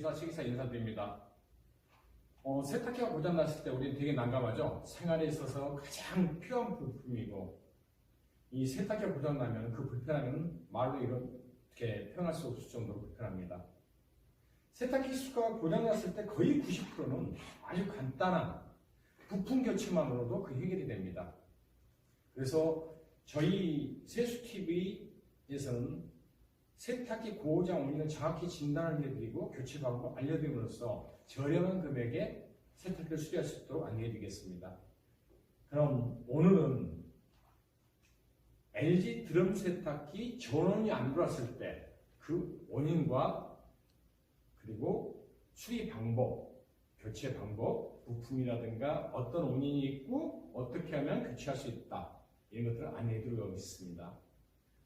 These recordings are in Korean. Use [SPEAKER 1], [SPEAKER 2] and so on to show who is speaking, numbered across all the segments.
[SPEAKER 1] 기사 시기사 인사드립니다. 어, 세탁기가 고장났을 때 우리는 되게 난감하죠. 생활에 있어서 가장 필요한 부품이고 이 세탁기가 고장나면 그 불편함은 말로 이렇게 표현할 수 없을 정도로 불편합니다. 세탁기 수가 고장났을 때 거의 90%는 아주 간단한 부품 교체만으로도 그 해결이 됩니다. 그래서 저희 세수TV에서는 세탁기 고장 원인을 정확히 진단을 해드리고 교체 방법 알려드림으로써 저렴한 금액에 세탁기를 수리할 수 있도록 안내해드리겠습니다. 그럼 오늘은 LG 드럼 세탁기 전원이 안 들어왔을 때 그 원인과 그리고 수리 방법, 교체 방법, 부품이라든가 어떤 원인이 있고 어떻게 하면 교체할 수 있다 이런 것들을 안내해드리고 있습니다.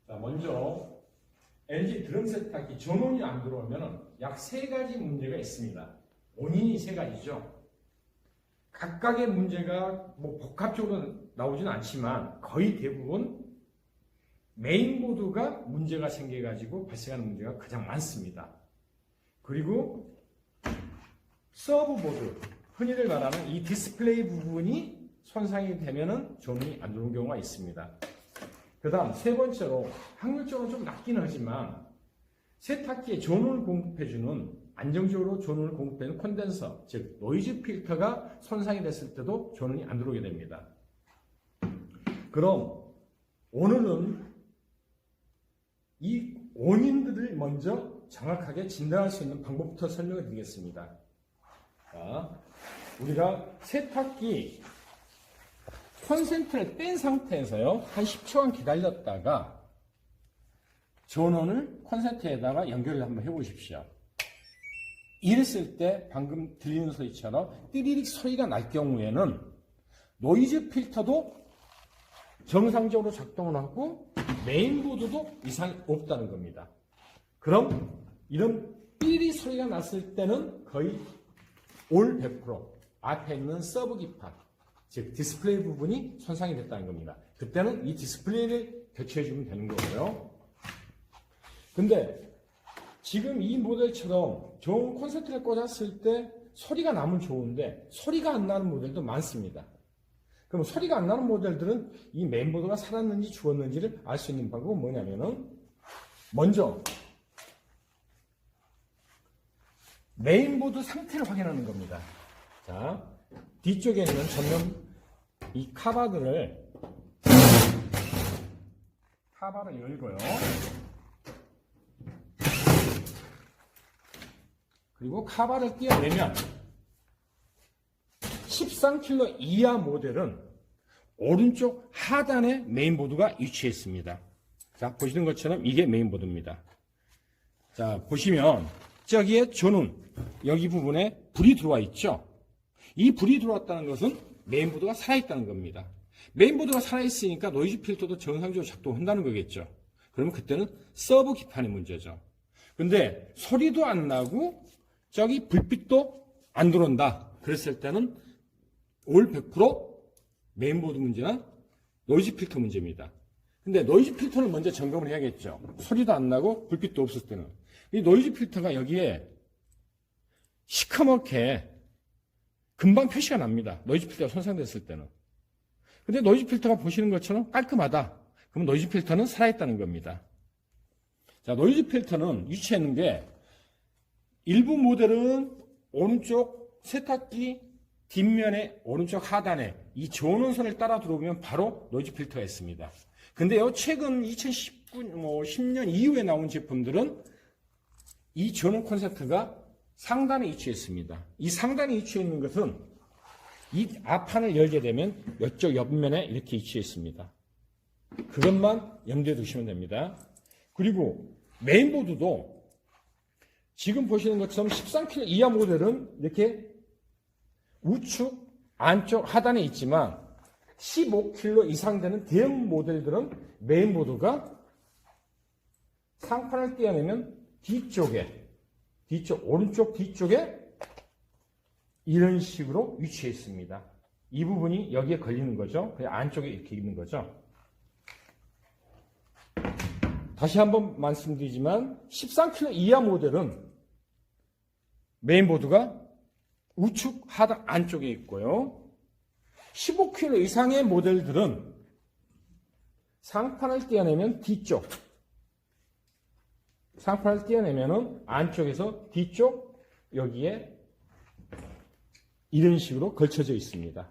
[SPEAKER 1] 자, 먼저 LG 드럼 세탁기 전원이 안 들어오면 약 세 가지 문제가 있습니다. 원인이 세 가지죠. 각각의 문제가 뭐 복합적으로 나오지는 않지만 거의 대부분 메인보드가 문제가 생겨가지고 발생하는 문제가 가장 많습니다. 그리고 서브보드, 흔히들 말하는 이 디스플레이 부분이 손상이 되면은 전원이 안 들어오는 경우가 있습니다. 그 다음 세 번째로 확률적으로 좀 낮긴 하지만 세탁기에 전원을 공급해주는 안정적으로 전원을 공급해주는 콘덴서, 즉 노이즈 필터가 손상이 됐을 때도 전원이 안 들어오게 됩니다. 그럼 오늘은 이 원인들을 먼저 정확하게 진단할 수 있는 방법부터 설명을 드리겠습니다. 자, 우리가 세탁기 콘센트를 뺀 상태에서요, 한 10초간 기다렸다가 전원을 콘센트에다가 연결을 한번 해보십시오. 이랬을 때 방금 들리는 소리처럼 띠리릭 소리가 날 경우에는 노이즈 필터도 정상적으로 작동을 하고 메인보드도 이상이 없다는 겁니다. 그럼 이런 띠리 소리가 났을 때는 거의 올 100% 앞에 있는 서브 기판, 즉 디스플레이 부분이 손상이 됐다는 겁니다. 그때는 이 디스플레이를 교체해 주면 되는 거고요. 근데 지금 이 모델처럼 좋은 콘센트를 꽂았을 때 소리가 나면 좋은데 소리가 안 나는 모델도 많습니다. 그럼 소리가 안 나는 모델들은 이 메인보드가 살았는지 죽었는지를 알 수 있는 방법은 뭐냐면은 먼저 메인보드 상태를 확인하는 겁니다. 자, 뒤쪽에 있는 전면 이 카바들을 카바를 열고요. 그리고 카바를 띄어내면 13kg 이하 모델은 오른쪽 하단에 메인보드가 위치해 있습니다. 자, 보시는 것처럼 이게 메인보드입니다. 자, 보시면 저기에 전원, 여기 부분에 불이 들어와 있죠? 이 불이 들어왔다는 것은 메인보드가 살아있다는 겁니다. 메인보드가 살아있으니까 노이즈 필터도 정상적으로 작동한다는 거겠죠. 그러면 그때는 서브 기판의 문제죠. 근데 소리도 안 나고 저기 불빛도 안 들어온다. 그랬을 때는 올 100% 메인보드 문제나 노이즈 필터 문제입니다. 근데 노이즈 필터를 먼저 점검을 해야겠죠. 소리도 안 나고 불빛도 없을 때는. 이 노이즈 필터가 여기에 시커멓게 금방 표시가 납니다. 노이즈 필터가 손상됐을 때는. 근데 노이즈 필터가 보시는 것처럼 깔끔하다. 그럼 노이즈 필터는 살아있다는 겁니다. 자, 노이즈 필터는 위치했는 게 일부 모델은 오른쪽 세탁기 뒷면에 오른쪽 하단에 이 전원선을 따라 들어오면 바로 노이즈 필터가 있습니다. 근데요, 최근 2019, 뭐 10년 이후에 나온 제품들은 이 전원 콘센트가 상단에 위치해 있습니다. 이 상단에 위치해 있는 것은 이 앞판을 열게 되면 이쪽 옆면에 이렇게 위치해 있습니다. 그것만 염두에 두시면 됩니다. 그리고 메인보드도 지금 보시는 것처럼 13kg 이하 모델은 이렇게 우측 안쪽 하단에 있지만 15kg 이상 되는 대형 모델들은 메인보드가 상판을 떼어내면 뒤쪽에 뒤쪽 오른쪽 뒤쪽에 이런 식으로 위치해 있습니다. 이 부분이 여기에 걸리는 거죠. 그 안쪽에 이렇게 있는 거죠. 다시 한번 말씀드리지만 13kg 이하 모델은 메인보드가 우측 하단 안쪽에 있고요. 15kg 이상의 모델들은 상판을 떼어내면 뒤쪽, 상판을 떼어내면은 안쪽에서 뒤쪽 여기에 이런 식으로 걸쳐져 있습니다.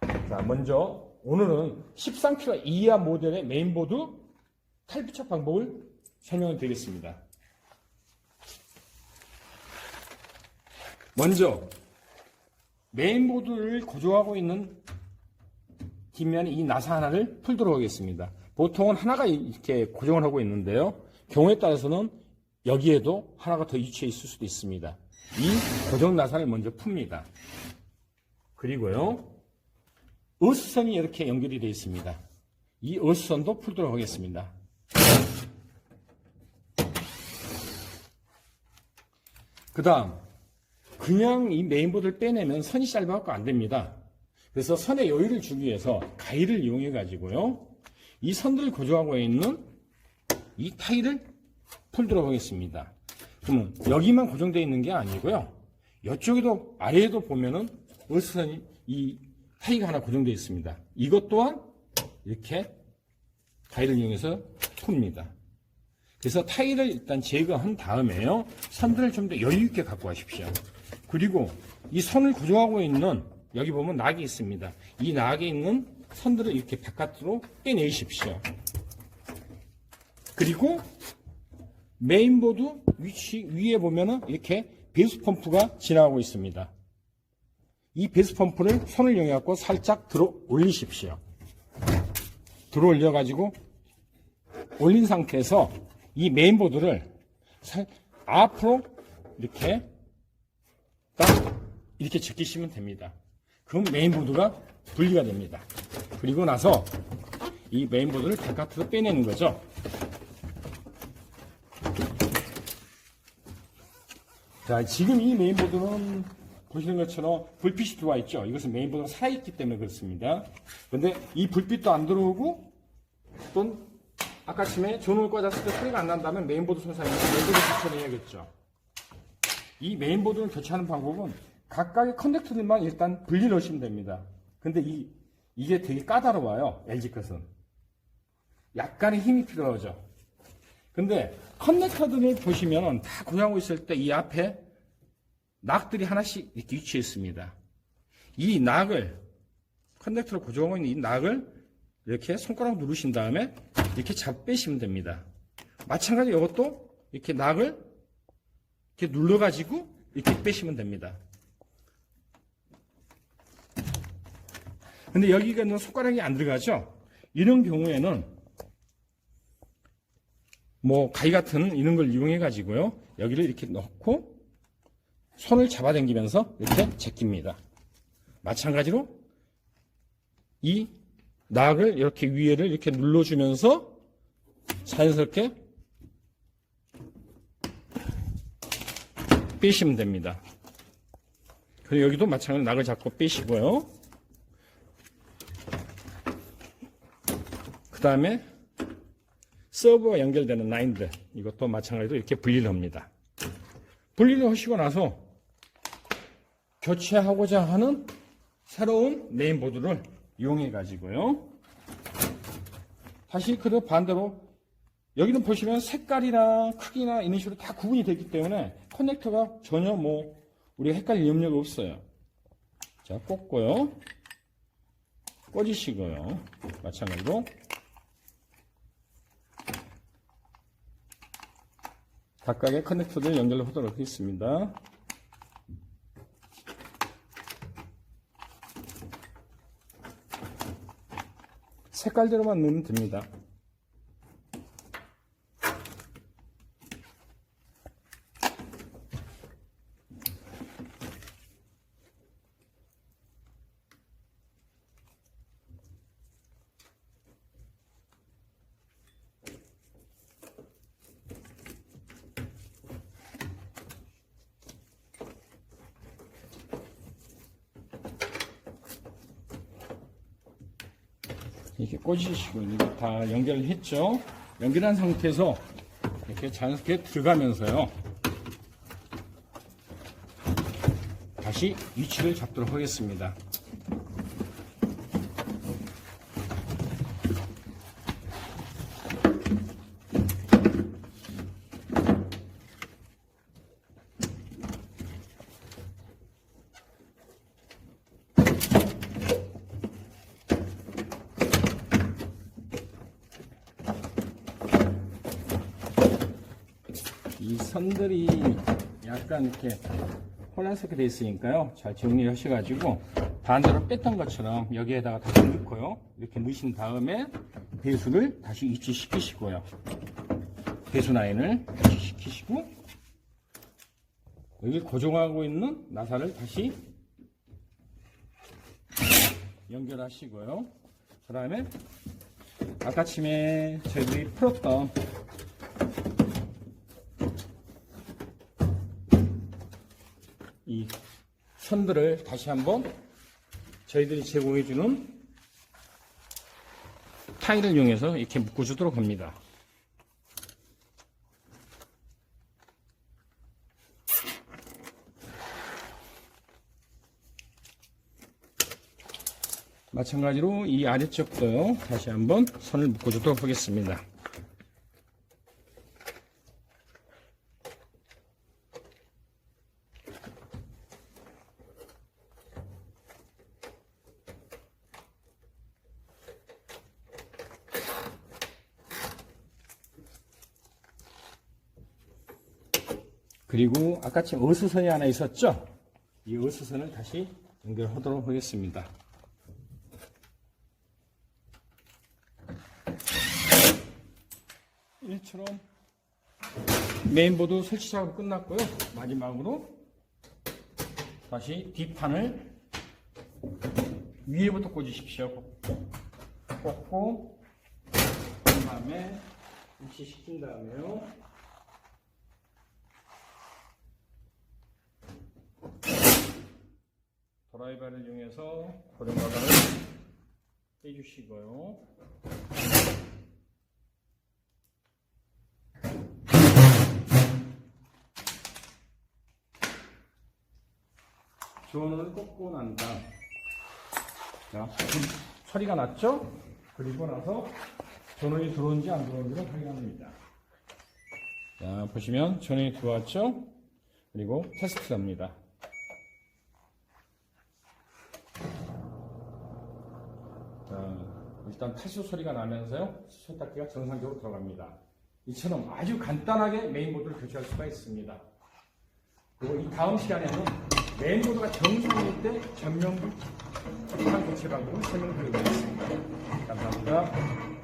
[SPEAKER 1] 자, 먼저 오늘은 13kg 이하 모델의 메인보드 탈부착 방법을 설명을 드리겠습니다. 먼저 메인보드를 고정하고 있는 뒷면에 이 나사 하나를 풀도록 하겠습니다. 보통은 하나가 이렇게 고정을 하고 있는데요. 경우에 따라서는 여기에도 하나가 더 위치해 있을 수도 있습니다. 이 고정 나사를 먼저 풉니다. 그리고요. 어스선이 이렇게 연결이 되어 있습니다. 이 어스선도 풀도록 하겠습니다. 그 다음, 그냥 이 메인보드를 빼내면 선이 짧아갖고 안 됩니다. 그래서 선의 여유를 주기 위해서 가위를 이용해 가지고요. 이 선들을 고정하고 있는 이 타일을 풀도록 하겠습니다. 그러면 여기만 고정되어 있는 게 아니고요. 이쪽에도 아래에도 보면은 어스선이 이 타이가 하나 고정되어 있습니다. 이것 또한 이렇게 가위를 이용해서 풉니다. 그래서 타일을 일단 제거한 다음에요. 선들을 좀 더 여유 있게 갖고 가십시오. 그리고 이 선을 고정하고 있는 여기 보면 낙이 있습니다. 이 낙에 있는 선들을 이렇게 바깥으로 빼내십시오. 그리고 메인보드 위치 위에 보면은 이렇게 배수 펌프가 지나가고 있습니다. 이 배수 펌프를 손을 이용해 갖고 살짝 들어 올리십시오. 들어 올려 가지고 올린 상태에서 이 메인보드를 살- 앞으로 이렇게 딱 이렇게 제끼시면 됩니다. 그럼 메인보드가 분리가 됩니다. 그리고 나서 이 메인보드를 바깥으로 빼내는 거죠. 자, 지금 이 메인보드는 보시는 것처럼 불빛이 들어와 있죠. 이것은 메인보드가 살아있기 때문에 그렇습니다. 그런데 이 불빛도 안 들어오고 또 아까 아침에 전원을 꽂았을 때 소리가 안 난다면 메인보드 손상이면 메인보드 교체해야겠죠. 이 메인보드를 교체하는 방법은 각각의 커넥터들만 일단 분리 넣으시면 됩니다. 근데 이, 이게 되게 까다로워요. LG 것은. 약간의 힘이 필요하죠. 근데 커넥터들을 보시면 다 고정하고 있을 때 이 앞에 낙들이 하나씩 이렇게 위치해 있습니다. 이 낙을 커넥터를 고정하고 있는 이 낙을 이렇게 손가락 누르신 다음에 이렇게 잡 빼시면 됩니다. 마찬가지로 이것도 이렇게 낙을 이렇게 눌러가지고 이렇게 빼시면 됩니다. 근데 여기가 손가락이 안 들어가죠? 이런 경우에는 뭐 가위 같은 이런 걸 이용해 가지고요. 여기를 이렇게 넣고 손을 잡아당기면서 이렇게 제낍니다. 마찬가지로 이 낙을 이렇게 위에를 이렇게 눌러주면서 자연스럽게 빼시면 됩니다. 그리고 여기도 마찬가지로 낙을 잡고 빼시고요. 그 다음에 서버와 연결되는 라인들 이것도 마찬가지로 이렇게 분리를 합니다. 분리를 하시고 나서 교체하고자 하는 새로운 메인보드를 이용해 가지고요. 다시 그 반대로 여기는 보시면 색깔이나 크기나 이런 식으로 다 구분이 되기 때문에 커넥터가 전혀 뭐 우리가 헷갈릴 염려가 없어요. 자, 꽂고요. 꽂으시고요. 마찬가지로 각각의 커넥터들 연결을 하도록 하겠습니다. 색깔대로만 넣으면 됩니다. 이렇게 꽂으시고 이렇게 다 연결을 했죠. 연결한 상태에서 이렇게 자연스럽게 들어가면서요. 다시 위치를 잡도록 하겠습니다. 이 선들이 약간 이렇게 혼란스럽게 돼 있으니까요. 잘 정리를 하셔가지고 반대로 뺐던 것처럼 여기에다가 다시 넣고요. 이렇게 넣으신 다음에 배수를 다시 위치시키시고요. 배수 라인을 위치시키시고 여기 고정하고 있는 나사를 다시 연결하시고요. 그 다음에 아까쯤에 저희들이 풀었던 선들을 다시 한번 저희들이 제공해주는 타일을 이용해서 이렇게 묶어주도록 합니다. 마찬가지로 이 아래쪽도 다시 한번 선을 묶어주도록 하겠습니다. 그리고 아까처럼 어수선이 하나 있었죠? 이 어수선을 다시 연결하도록 하겠습니다. 이처럼 메인보드 설치 작업 끝났고요. 마지막으로 다시 뒷판을 위에부터 꽂으십시오. 꽂고 그 다음에 위치시킨 다음에요. 드라이버를 이용해서 고정가방을 빼주시고요. 주원을 꽂고 난 다음 자, 소리가 났죠? 그리고 나서 전원이 들어온지 안 들어온지를 확인합니다. 자, 보시면 전원이 들어왔죠? 그리고 테스트를 합니다. 자, 일단 탈수 소리가 나면서요, 세탁기가 정상적으로 들어갑니다. 이처럼 아주 간단하게 메인보드를 교체할 수가 있습니다. 그리고 이 다음 시간에는 메인보드가 정상일 때 전면 한 교체 방법을 설명드리겠습니다. 감사합니다.